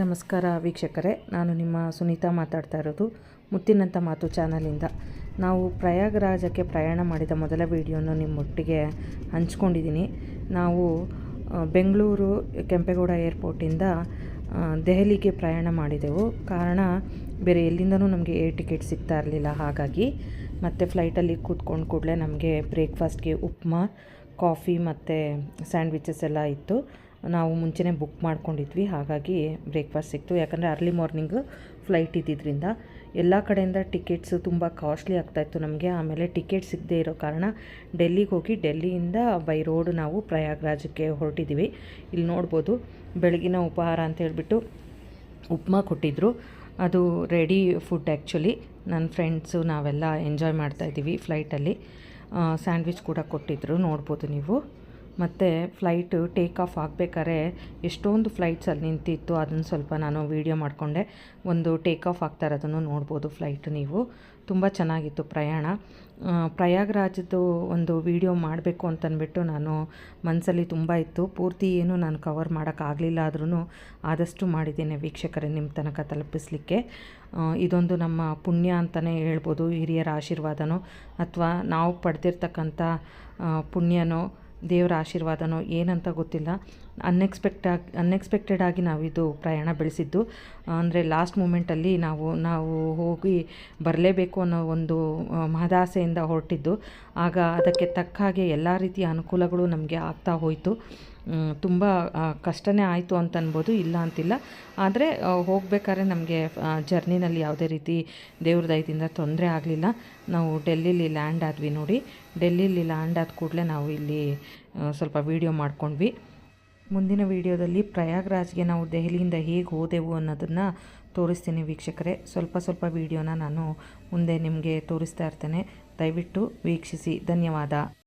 ನಮಸ್ಕಾರ ವೀಕ್ಷಕರೇ, ನಾನು ನಿಮ್ಮ ಸುನೀತಾ ಮಾತಾಡ್ತಾ ಇರೋದು ಮುತ್ತಿನಂಥ ಮಾತು ಚಾನಲಿಂದ. ನಾವು ಪ್ರಯಾಗರಾಜಕ್ಕೆ ಪ್ರಯಾಣ ಮಾಡಿದ ಮೊದಲ ವಿಡಿಯೋನ ನಿಮ್ಮೊಟ್ಟಿಗೆ ಹಂಚ್ಕೊಂಡಿದ್ದೀನಿ. ನಾವು ಬೆಂಗಳೂರು ಕೆಂಪೇಗೌಡ ಏರ್ಪೋರ್ಟಿಂದ ದೆಹಲಿಗೆ ಪ್ರಯಾಣ ಮಾಡಿದೆವು. ಕಾರಣ, ಬೇರೆ ಎಲ್ಲಿಂದನೂ ನಮಗೆ ಏರ್ ಟಿಕೆಟ್ ಸಿಗ್ತಾ ಇರಲಿಲ್ಲ. ಹಾಗಾಗಿ, ಮತ್ತು ಫ್ಲೈಟಲ್ಲಿ ಕೂತ್ಕೊಂಡು ಕೂಡಲೇ ನಮಗೆ ಬ್ರೇಕ್ಫಾಸ್ಟ್ಗೆ ಉಪ್ಮಾ, ಕಾಫಿ ಮತ್ತು ಸ್ಯಾಂಡ್ವಿಚಸ್ ಎಲ್ಲ ಇತ್ತು. ನಾವು ಮುಂಚೆನೇ ಬುಕ್ ಮಾಡ್ಕೊಂಡಿದ್ವಿ. ಹಾಗಾಗಿ ಬ್ರೇಕ್ಫಾಸ್ಟ್ ಸಿಕ್ತು. ಯಾಕಂದರೆ ಅರ್ಲಿ ಮಾರ್ನಿಂಗ್ ಫ್ಲೈಟ್ ಇದ್ದಿದ್ದರಿಂದ ಎಲ್ಲ ಕಡೆಯಿಂದ ಟಿಕೆಟ್ಸು ತುಂಬ ಕಾಸ್ಟ್ಲಿ ಆಗ್ತಾಯಿತ್ತು ನಮಗೆ. ಆಮೇಲೆ ಟಿಕೆಟ್ ಸಿಗದೇ ಇರೋ ಕಾರಣ ಡೆಲ್ಲಿಗೆ ಹೋಗಿ ಡೆಲ್ಲಿಯಿಂದ ಬೈ ರೋಡ್ ನಾವು ಪ್ರಯಾಗ್ರಾಜಕ್ಕೆ ಹೊರಟಿದ್ದೀವಿ ಇಲ್ಲಿ ನೋಡ್ಬೋದು ಬೆಳಗಿನ ಉಪಹಾರ ಅಂತ ಹೇಳಿಬಿಟ್ಟು ಉಪ್ಮಾ ಕೊಟ್ಟಿದ್ದರು ಅದು ರೆಡಿ ಫುಡ್ ಆ್ಯಕ್ಚುಲಿ ನನ್ನ ಫ್ರೆಂಡ್ಸು ನಾವೆಲ್ಲ ಎಂಜಾಯ್ ಮಾಡ್ತಾಯಿದ್ದೀವಿ ಫ್ಲೈಟಲ್ಲಿ ಸ್ಯಾಂಡ್ವಿಚ್ ಕೂಡ ಕೊಟ್ಟಿದ್ದರು ನೋಡ್ಬೋದು ನೀವು. ಮತ್ತು ಫ್ಲೈಟು ಟೇಕ್ ಆಫ್ ಆಗಬೇಕಾದ್ರೆ ಎಷ್ಟೊಂದು ಫ್ಲೈಟ್ಸ್ ಅಲ್ಲಿ ನಿಂತಿತ್ತು. ಅದನ್ನು ಸ್ವಲ್ಪ ನಾನು ವೀಡಿಯೋ ಮಾಡಿಕೊಂಡೆ. ಒಂದು ಟೇಕ್ ಆಫ್ ಆಗ್ತಾ ಇರೋದನ್ನು ನೋಡ್ಬೋದು ಫ್ಲೈಟ್ ನೀವು. ತುಂಬ ಚೆನ್ನಾಗಿತ್ತು ಪ್ರಯಾಣ. ಪ್ರಯಾಗ್ರಾಜದ್ದು ಒಂದು ವಿಡಿಯೋ ಮಾಡಬೇಕು ಅಂತಂದ್ಬಿಟ್ಟು ನಾನು ಮನಸ್ಸಲ್ಲಿ ತುಂಬ ಇತ್ತು. ಪೂರ್ತಿ ಏನು ನಾನು ಕವರ್ ಮಾಡೋಕ್ಕಾಗಲಿಲ್ಲ ಆದ್ರೂ ಆದಷ್ಟು ಮಾಡಿದ್ದೇನೆ ವೀಕ್ಷಕರೇ ನಿಮ್ಮ ತನಕ ತಲುಪಿಸ್ಲಿಕ್ಕೆ. ಇದೊಂದು ನಮ್ಮ ಪುಣ್ಯ ಅಂತಲೇ ಹೇಳ್ಬೋದು ಹಿರಿಯರ ಆಶೀರ್ವಾದನೋ ಅಥವಾ ನಾವು ಪಡೆದಿರ್ತಕ್ಕಂಥ ಪುಣ್ಯನೋ ದೇವರ ಆಶೀರ್ವಾದನೋ ಏನಂತ ಗೊತ್ತಿಲ್ಲ. ಅನ್ಎಕ್ಸ್ಪೆಕ್ಟಾಗಿ ಅನ್ಎಕ್ಸ್ಪೆಕ್ಟೆಡ್ ಆಗಿ ನಾವಿದು ಪ್ರಯಾಣ ಬೆಳೆಸಿದ್ದು. ಅಂದರೆ ಲಾಸ್ಟ್ ಮೂಮೆಂಟಲ್ಲಿ ನಾವು ನಾವು ಹೋಗಿ ಬರಲೇಬೇಕು ಅನ್ನೋ ಒಂದು ಮಹದಾಸೆಯಿಂದ ಹೊರಟಿದ್ದು. ಆಗ ಅದಕ್ಕೆ ತಕ್ಕ ಹಾಗೆ ಎಲ್ಲ ರೀತಿಯ ಅನುಕೂಲಗಳು ನಮಗೆ ಆಗ್ತಾ ಹೋಯಿತು. ತುಂಬ ಕಷ್ಟನೇ ಆಯಿತು ಅಂತ ಅನ್ಬೋದು ಇಲ್ಲ ಅಂತಿಲ್ಲ. ಆದರೆ ಹೋಗಬೇಕಾದ್ರೆ ನಮಗೆ ಜರ್ನಿನಲ್ಲಿ ಯಾವುದೇ ರೀತಿ ದೇವ್ರ ದಯದಿಂದ ತೊಂದರೆ ಆಗಲಿಲ್ಲ. ನಾವು ಡೆಲ್ಲಿಲಿ ಲ್ಯಾಂಡ್ ಆದ್ವಿ ನೋಡಿ. ಡೆಲ್ಲಿಲಿ ಲ್ಯಾಂಡ್ ಆದ ಕೂಡಲೇ ನಾವು ಇಲ್ಲಿ ಸ್ವಲ್ಪ ವೀಡಿಯೋ ಮಾಡ್ಕೊಂಡ್ವಿ. ಮುಂದಿನ ವೀಡಿಯೋದಲ್ಲಿ ಪ್ರಯಾಗ್ರಾಜ್ಗೆ ನಾವು ದೆಹಲಿಯಿಂದ ಹೇಗೆ ಹೋದೆವು ಅನ್ನೋದನ್ನು ತೋರಿಸ್ತೀನಿ ವೀಕ್ಷಕರೇ. ಸ್ವಲ್ಪ ಸ್ವಲ್ಪ ವೀಡಿಯೋನ ನಾನು ಮುಂದೆ ನಿಮಗೆ ತೋರಿಸ್ತಾ ಇರ್ತೇನೆ. ದಯವಿಟ್ಟು ವೀಕ್ಷಿಸಿ. ಧನ್ಯವಾದ.